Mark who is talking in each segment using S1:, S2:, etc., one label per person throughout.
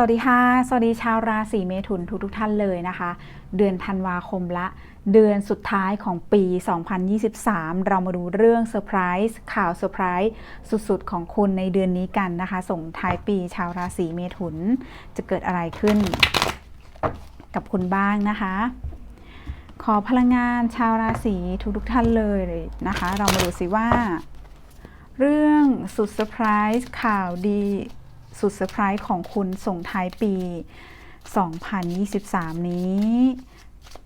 S1: สวัสดีค่ะ สวัสดีชาวราศีเมถุนทุกทุกท่านเลยนะคะ เดือนธันวาคมละ เดือนสุดท้ายของปี 2023 เรามาดูเรื่องเซอร์ไพรส์ข่าวเซอร์ไพรส์สุดๆ ของคุณในเดือนนี้กันนะคะ ส่งท้ายปีชาวราศีเมถุนจะเกิดอะไรขึ้น กับคุณบ้างนะคะ ขอพลังงานชาวราศีทุกๆท่านเลยนะคะ เรามาดูสิว่า เรื่องสุดเซอร์ไพรส์ข่าวดี สุดเซอร์ไพรส์ของคุณส่งท้ายปี 2023 นี้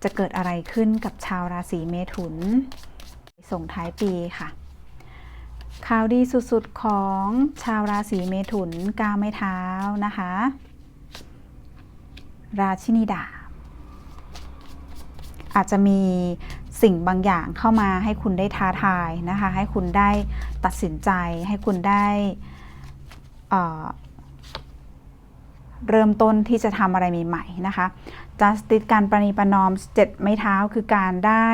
S1: จะเกิดอะไรขึ้นกับชาวราศีเมถุน ส่งท้ายปีค่ะ ข่าวดีสุดๆของชาวราศีเมถุนก้าวไม่เท้านะคะ ราชินีดาอาจจะมีสิ่งบางอย่างเข้ามาให้คุณได้ท้าทายนะคะ ให้คุณได้ตัดสินใจ ให้คุณได้ เริ่มต้นที่จะทำอะไรใหม่ๆนะคะ justice การประนีประนอมเจ็ดไม้เท้าคือการได้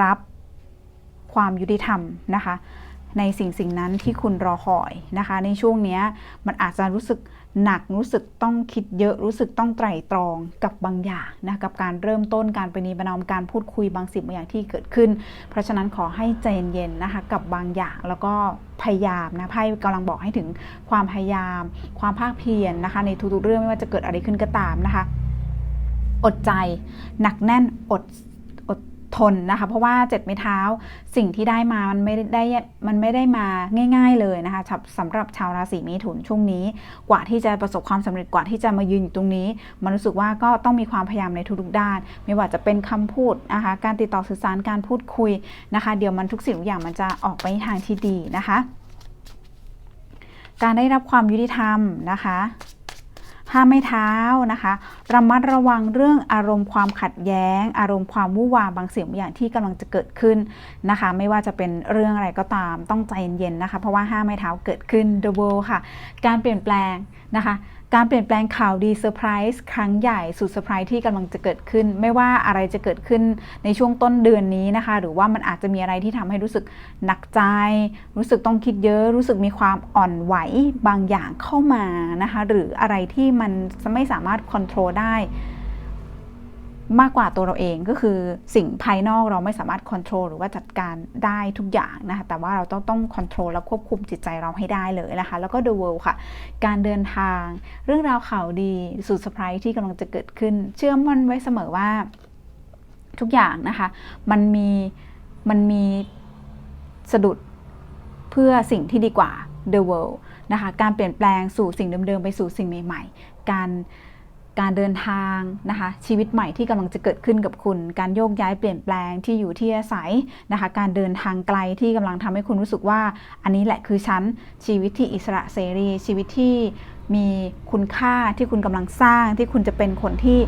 S1: รับความยุติธรรมนะคะ ในสิ่งสิ่งนั้นที่คุณรอคอยนะคะ ในช่วงนี้มันอาจจะรู้สึกหนักรู้สึกต้องคิดเยอะรู้สึกต้องไตร่ตรองกับบางอย่างนะกับการเริ่มต้นการประนีประนอมการพูดคุยบางสิ่งบางอย่างที่เกิดขึ้น เพราะฉะนั้นขอให้ใจเย็นๆนะคะกับบางอย่างแล้วก็พยายามนะไพ่กำลังบอกให้ถึงความพยายาม ความภาคเพียรนะคะ ในทุกๆเรื่องไม่ว่าจะเกิดอะไรขึ้นก็ตามนะคะ อดใจหนักแน่นอด ทนนะคะ เพราะว่าเจ็ดไม้เท้าสิ่งที่ได้มามันไม่ได้มันไม่ได้มาง่าย ๆเลยนะคะสำหรับชาวราศีเมถุนช่วงนี้ กว่าที่จะประสบความสำเร็จกว่าที่จะมายืนอยู่ตรงนี้ มันรู้สึกว่าก็ต้องมีความพยายามในทุกๆด้าน ไม่ว่าจะเป็นคำพูดนะคะการติดต่อสื่อสารการพูดคุยนะคะ เดี๋ยวมันทุกสิ่งทุกอย่างมันจะออกไปทางที่ดีนะคะ การได้รับความยุติธรรมนะคะ ห้ามไม่เท้านะคะ ระมัดระวังเรื่องอารมณ์ความขัดแย้ง อารมณ์ความวุ่นวายบางสิ่งบางอย่างที่กำลังจะเกิดขึ้นนะคะ ไม่ว่าจะเป็นเรื่องอะไรก็ตามต้องใจเย็นๆนะคะ เพราะว่าห้ามไม่เท้าเกิดขึ้น The World ค่ะ การเปลี่ยนแปลงนะคะ การเปลี่ยนแปลงข่าวดีเซอร์ไพรส์ครั้งใหญ่สุดเซอร์ไพรส์ที่กำลังจะเกิดขึ้น ไม่ว่าอะไรจะเกิดขึ้นในช่วงต้นเดือนนี้นะคะ หรือว่ามันอาจจะมีอะไรที่ทำให้รู้สึกหนักใจ รู้สึกต้องคิดเยอะ รู้สึกมีความอ่อนไหวบางอย่างเข้ามานะคะ หรืออะไรที่มันไม่สามารถควบคุมได้ มากกว่าตัวเราเองก็คือสิ่งภายนอกเราไม่สามารถควบคุมหรือว่าจัดการได้ทุกอย่างนะคะแต่ว่าเราต้องต้องควบคุมและควบคุมจิตใจเราให้ได้เลยนะคะแล้วก็ The World ค่ะ การเดินทาง เรื่องราวข่าวดีสุดเซอร์ไพรส์ที่กำลังจะเกิดขึ้น เชื่อมั่นไว้เสมอว่าทุกอย่างนะคะมันมีมันมีสะดุดเพื่อสิ่งที่ดีกว่า The World นะคะการเปลี่ยนแปลงสู่สิ่งเดิมๆไปสู่สิ่งใหม่ ๆ การ การเดินทางนะคะชีวิตใหม่ที่กำลังจะเกิดขึ้นกับคุณ การโยกย้ายเปลี่ยนแปลงที่อยู่ที่อาศัยนะคะการเดินทางไกลที่กำลังทำให้คุณรู้สึกว่า อันนี้แหละคือฉันชีวิตที่อิสระเสรีชีวิตที่มีคุณค่าที่คุณกำลังสร้างที่คุณจะเป็นคนที่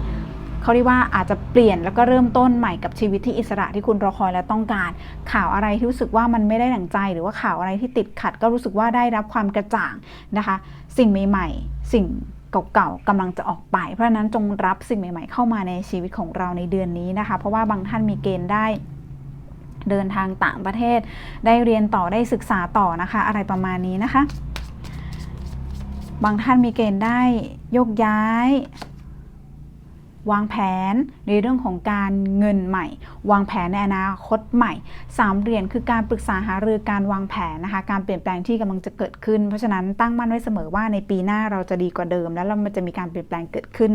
S1: เขาเรียกว่าอาจจะเปลี่ยนแล้วก็เริ่มต้นใหม่กับชีวิตที่อิสระที่คุณรอคอยและต้องการ ข่าวอะไรที่รู้สึกว่ามันไม่ได้ดั่งใจ หรือว่าข่าวอะไรที่ติดขัด ก็รู้สึกว่าได้รับความกระจ่างนะคะ สิ่งใหม่ ๆ สิ่ง เก่าๆกำลังจะออกไป เพราะนั้นจงรับสิ่งใหม่ ๆ เข้ามาในชีวิตของเราในเดือนนี้นะคะ เพราะว่าบางท่านมีเกณฑ์ได้เดินทางต่างประเทศ ได้เรียนต่อได้ศึกษาต่อนะคะ อะไรประมาณนี้นะคะ บางท่านมีเกณฑ์ได้โยกย้าย วางแผนในเรื่องของการเงินใหม่ วางแผนในอนาคตใหม่สามเหรียญคือการปรึกษาหารือการวางแผนนะคะ การเปลี่ยนแปลงที่กำลังจะเกิดขึ้น เพราะฉะนั้นตั้งมั่นไว้เสมอว่าในปีหน้าเราจะดีกว่าเดิม แล้วเรามันจะมีการเปลี่ยนแปลงเกิดขึ้น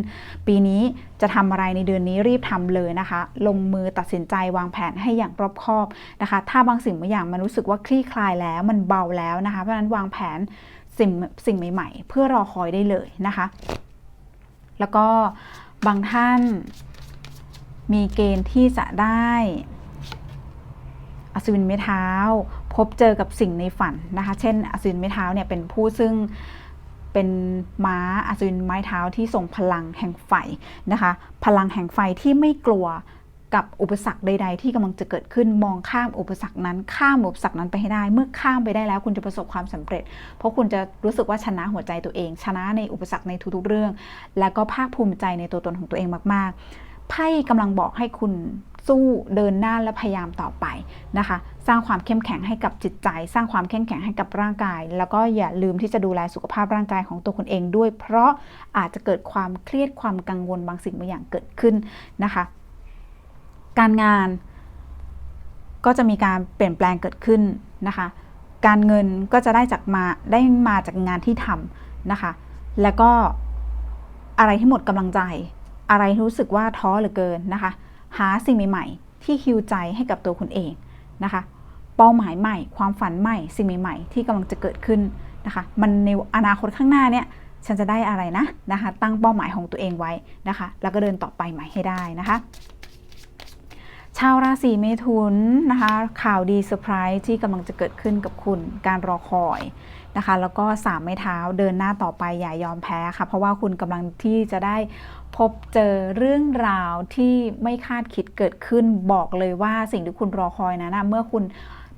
S1: ปีนี้จะทำอะไรในเดือนนี้รีบทำเลยนะคะ ลงมือตัดสินใจวางแผนให้อย่างรอบคอบนะคะ ถ้าบางสิ่งบางอย่างมันรู้สึกว่าคลี่คลายแล้วมันเบาแล้วนะคะ เพราะฉะนั้นวางแผนสิ่งสิ่งใหม่ ๆ เพื่อรอคอยได้เลยนะคะ แล้วก็ บางท่านมีเกณฑ์ที่จะได้อสุวินไม้เท้า พบเจอกับสิ่งในฝันนะคะ เช่น อสุวินไม้เท้าเนี่ยเป็นผู้ซึ่งเป็นม้าอสุวินไม้เท้าที่ส่งพลังแห่งไฟนะคะ พลังแห่งไฟที่ไม่กลัว กับอุปสรรคใด ๆ ที่กำลังจะเกิดขึ้นมองข้ามอุปสรรคนั้นข้ามอุปสรรคนั้นไปให้ได้ เมื่อข้ามไปได้แล้วคุณจะประสบความสำเร็จ เพราะคุณจะรู้สึกว่าชนะหัวใจตัวเอง ชนะในอุปสรรคในทุกๆเรื่อง แล้วก็ภาคภูมิใจในตัวตนของตัวเองมากๆไพ่กำลังบอกให้คุณสู้เดินหน้าและพยายามต่อไปนะคะ สร้างความเข้มแข็งให้กับจิตใจ สร้างความเข้มแข็งให้กับร่างกาย แล้วก็อย่าลืมที่จะดูแลสุขภาพร่างกายของตัวคุณเองด้วย เพราะอาจจะเกิดความเครียดความกังวลบางสิ่งบางอย่างเกิดขึ้นนะคะ การงานก็จะมีการเปลี่ยนแปลงเกิดขึ้นนะคะ การเงินก็จะได้จากมาได้มาจากงานที่ทำนะคะ แล้วก็อะไรที่หมดกำลังใจ อะไรรู้สึกว่าท้อเหลือเกินนะคะ หาสิ่งใหม่ๆ ที่ฮิวใจให้กับตัวคุณเองนะคะ เป้าหมายใหม่ ความฝันใหม่ สิ่งใหม่ๆ ที่กำลังจะเกิดขึ้นนะคะ มันในอนาคตข้างหน้าเนี่ยฉันจะได้อะไรนะนะคะ ตั้งเป้าหมายของตัวเองไว้นะคะ แล้วก็เดินต่อไปใหม่ให้ได้นะคะ ชาวราศีเมถุนนะคะ ข่าวดีเซอร์ไพรส์ที่กำลังจะเกิดขึ้นกับคุณการรอคอยนะคะ แล้วก็สามไม้เท้าเดินหน้าต่อไปอย่ายอมแพ้ค่ะ เพราะว่าคุณกำลังที่จะได้พบเจอเรื่องราวที่ไม่คาดคิดเกิดขึ้นบอกเลยว่าสิ่งที่คุณรอคอยนะนะเมื่อคุณ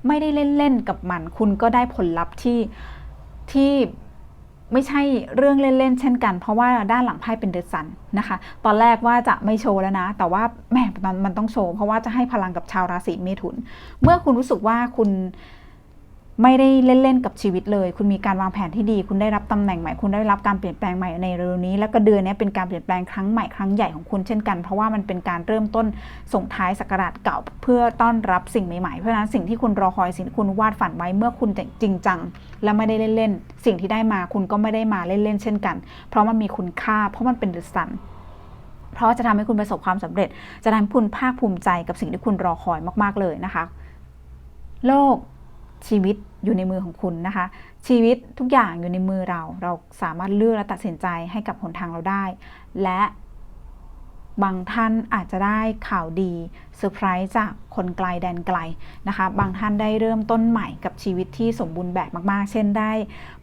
S1: ไม่ได้เล่นๆกับมัน คุณก็ได้ผลลัพธ์ที่ที่ ไม่ใช่เรื่องเล่นๆเช่นกัน เพราะว่าด้านหลังไพ่เป็นเดซันนะคะ ตอนแรกว่าจะไม่โชว์แล้วนะ แต่ว่าแหมมันมันต้องโชว์เพราะว่าจะให้พลังกับชาวราศีเมถุน เมื่อคุณรู้สึกว่าคุณ ไม่ได้เล่นๆกับชีวิตเลย คุณมีการวางแผนที่ดี คุณได้รับตำแหน่งใหม่ คุณได้รับการเปลี่ยนแปลงใหม่ในเร็วนี้ แล้วก็เดือนนี้เป็นการเปลี่ยนแปลงครั้งใหม่ครั้งใหญ่ของคุณเช่นกัน เพราะว่ามันเป็นการเริ่มต้นส่งท้ายศักราชเก่า เพื่อต้อนรับสิ่งใหม่ๆ เพราะฉะนั้นสิ่งที่คุณรอคอยสิ่งที่คุณวาดฝันไว้เมื่อคุณจริงจัง และไม่ได้เล่นๆสิ่งที่ได้มาคุณก็ไม่ได้มาเล่นๆเช่นกัน เพราะมันมีคุณค่า เพราะมันเป็นดอะซันเพราะจะทำให้คุณประสบความสำเร็จ จะทำให้คุณภาคภูมิใจกับสิ่งที่คุณรอคอยมาก ๆเลยนะคะ โลก ชีวิตอยู่ในมือของคุณนะคะ ชีวิตทุกอย่างอยู่ในมือเรา เราสามารถเลือกและตัดสินใจให้กับหนทางเราได้ และบางท่านอาจจะได้ข่าวดีเซอร์ไพรส์จากคนไกลแดนไกลนะคะ บางท่านได้เริ่มต้นใหม่กับชีวิตที่สมบูรณ์แบบมาก ๆ เช่นได้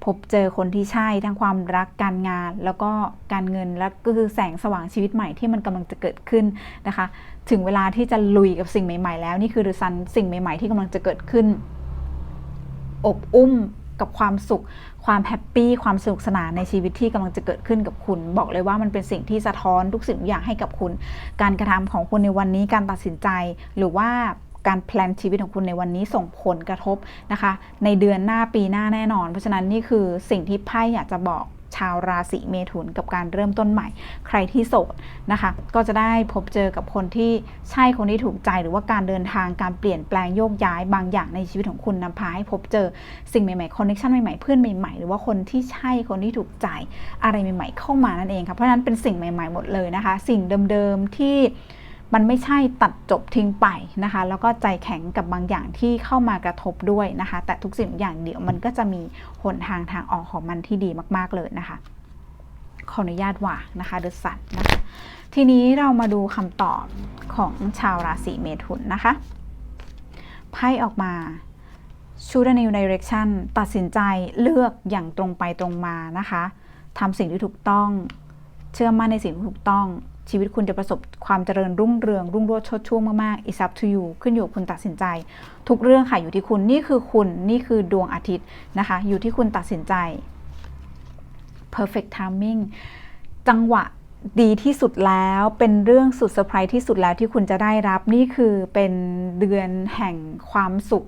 S1: พบเจอคนที่ใช่ทั้งความรักการงาน แล้วก็การเงินและก็คือแสงสว่างชีวิตใหม่ที่มันกำลังจะเกิดขึ้นนะคะ ถึงเวลาที่จะลุยกับสิ่งใหม่ ๆ แล้วนี่คือฤซันสิ่งใหม่ ๆ ที่กำลังจะเกิดขึ้น อบอุ้มกับความสุข ความแฮปปี้ความสนุกสนานในชีวิตที่กำลังจะเกิดขึ้นกับคุณ บอกเลยว่ามันเป็นสิ่งที่สะท้อนทุกสิ่งทุกอย่างให้กับคุณ การกระทำของคุณในวันนี้การตัดสินใจหรือว่าการแพลนชีวิตของคุณในวันนี้ส่งผลกระทบนะคะ ในเดือนหน้าปีหน้าแน่นอน เพราะฉะนั้นนี่คือสิ่งที่ไพ่อยากจะบอกาวราศีเมถุนกับการเริ่มต้นใหม่ ใครที่โสดนะคะ ก็จะได้พบเจอกับคนที่ใช่คนที่ถูกใจหรือว่าการเดินทางการเปลี่ยนแปลงโยกย้ายบางอย่างในชีวิตของคุณนำพาให้พบเจอสิ่งใหม่ๆคอนเนคชันใหม่ๆเพื่อนใหม่ๆ หรือว่าคนที่ใช่คนที่ถูกใจอะไรใหม่ ๆ เข้ามานั่นเองค่ะเพราะฉะนั้นเป็นสิ่งใหม่ ๆหมดเลยนะคะ สิ่งเดิมๆที่ มันไม่ใช่ตัดจบทิ้งไปนะคะ แล้วก็ใจแข็งกับบางอย่างที่เข้ามากระทบด้วยนะคะ แต่ทุกสิ่งอย่างเดียวมันก็จะมีหนทางทางออกของมันที่ดีมาก ๆเลยนะคะ ขออนุญาตว่านะคะเดอะสันนะคะทีนี้เรามาดูคำตอบของชาวราศีเมถุนนะคะไพ่ออกมา choose a new direction ตัดสินใจเลือกอย่างตรงไปตรงมานะคะทำสิ่งที่ถูกต้อง เชื่อมั่นในสิ่งที่ถูกต้อง ชีวิตคุณจะประสบความเจริญรุ่งเรือง รุ่งโรจน์ชดช่วงมากๆ it's up to you ขึ้นอยู่คุณตัดสินใจ ทุกเรื่องค่ะอยู่ที่คุณนี่คือคุณนี่คือดวงอาทิตย์นะคะ อยู่ที่คุณตัดสินใจ perfect timing จังหวะดีที่สุดแล้วเป็นเรื่องสุดเซอร์ไพรส์ที่สุดแล้วที่คุณจะได้รับนี่คือเป็นเดือนแห่งความสุข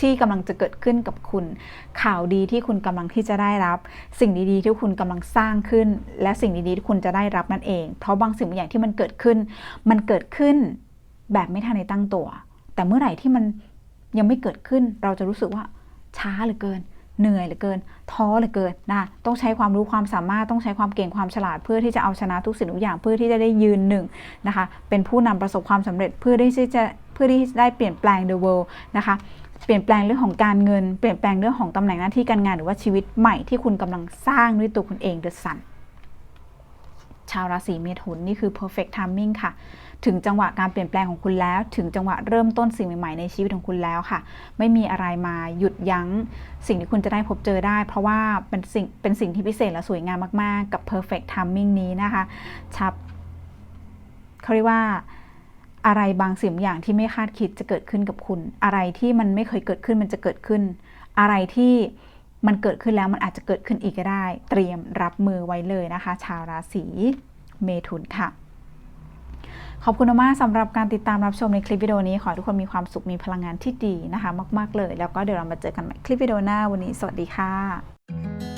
S1: ที่กำลังจะเกิดขึ้นกับคุณ ข่าวดีที่คุณกำลังที่จะได้รับ สิ่งดีๆที่คุณกำลังสร้างขึ้น และสิ่งดีๆที่คุณจะได้รับนั่นเอง เพราะบางสิ่งบางอย่างที่มันเกิดขึ้น มันเกิดขึ้นแบบไม่ทันในตั้งตัว แต่เมื่อไหร่ที่มันยังไม่เกิดขึ้น เราจะรู้สึกว่าช้าเหลือเกิน เหนื่อยเหลือเกิน ท้อเหลือเกินนะต้องใช้ความรู้ความสามารถต้องใช้ความเก่งความฉลาดเพื่อที่จะเอาชนะทุกสิ่งทุกอย่างเพื่อที่จะได้ยืนหนึ่งนะคะเป็นผู้นำประสบความสำเร็จเพื่อที่จะเพื่อที่จะได้เปลี่ยนแปลง the world นะคะ เปลี่ยนแปลงเรื่องของการเงิน เปลี่ยนแปลงเรื่องของตำแหน่งหน้าที่การงานหรือว่าชีวิตใหม่ที่คุณกำลังสร้างด้วยตัวคุณเอง the sun ชาวราศีเมถุนนี่คือ perfect timing ค่ะ ถึงจังหวะการเปลี่ยนแปลงของคุณแล้ว ถึงจังหวะเริ่มต้นสิ่งใหม่ๆในชีวิตของคุณแล้วค่ะ ไม่มีอะไรมาหยุดยั้ง สิ่งที่คุณจะได้พบเจอได้ เพราะว่าเป็นสิ่งเป็นสิ่งที่พิเศษและสวยงามมาก ๆ กับ perfect timing นี้นะคะชับเขาเรียกว่า อะไรบางสิ่งอย่างที่ไม่คาดคิดจะเกิดขึ้นกับคุณ อะไรที่มันไม่เคยเกิดขึ้นมันจะเกิดขึ้น อะไรที่มันเกิดขึ้นแล้วมันอาจจะเกิดขึ้นอีกก็ได้ เตรียมรับมือไว้เลยนะคะ ชาวราศีเมถุนค่ะ ขอบคุณมากสำหรับการติดตามรับชมในคลิปวิดีโอนี้ ขอทุกคนมีความสุขมีพลังงานที่ดีนะคะ มาก ๆเลย แล้วก็เดี๋ยวเรามาเจอกันใหม่คลิปวิดีโอหน้าวันนี้ สวัสดีค่ะ